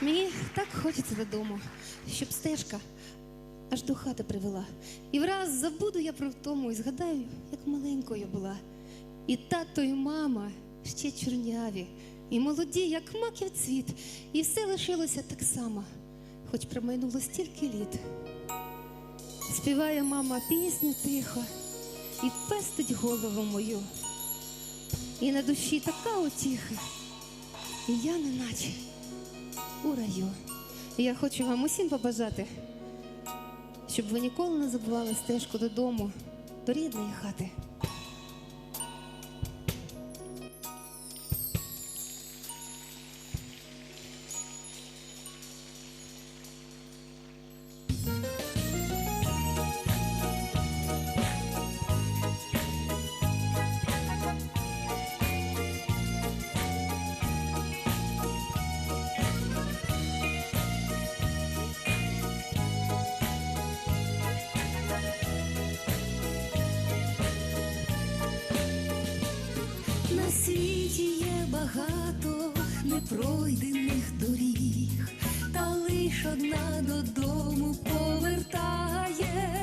Мені так хочеться додому, щоб стежка аж до хати привела. І враз забуду я про втому і згадаю, як маленькою була. І тато, і мама ще чорняві, і молоді, як маків цвіт, і все лишилося так само, хоч промайнуло стільки літ. Співає мама пісню тихо і пестить голову мою. І на душі така утіха, і я неначе у раю. Я хочу вам усім побажати, щоб ви ніколи не забували стежку додому, до рідної хати. Непройдених доріг, та лиш одна додому повертає,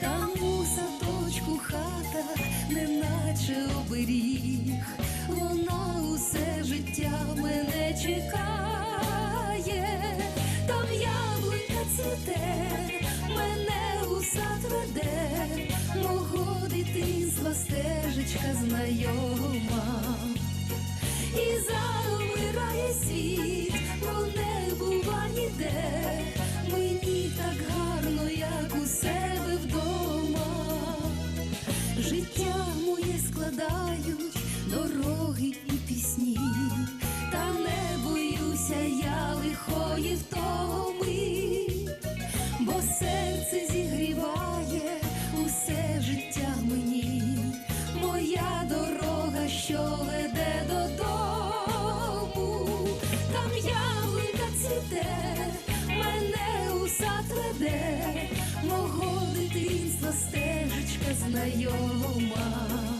там у садочку хата, неначе оберіг, вона усе життя мене чекає, там яблунька цвіте, мене у сад веде, мого дитинства стежечка знайома. І замирає світ, про не бува ніде, знайома.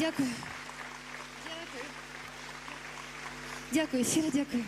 Дякую. Дякую. Дякую, щиро дякую.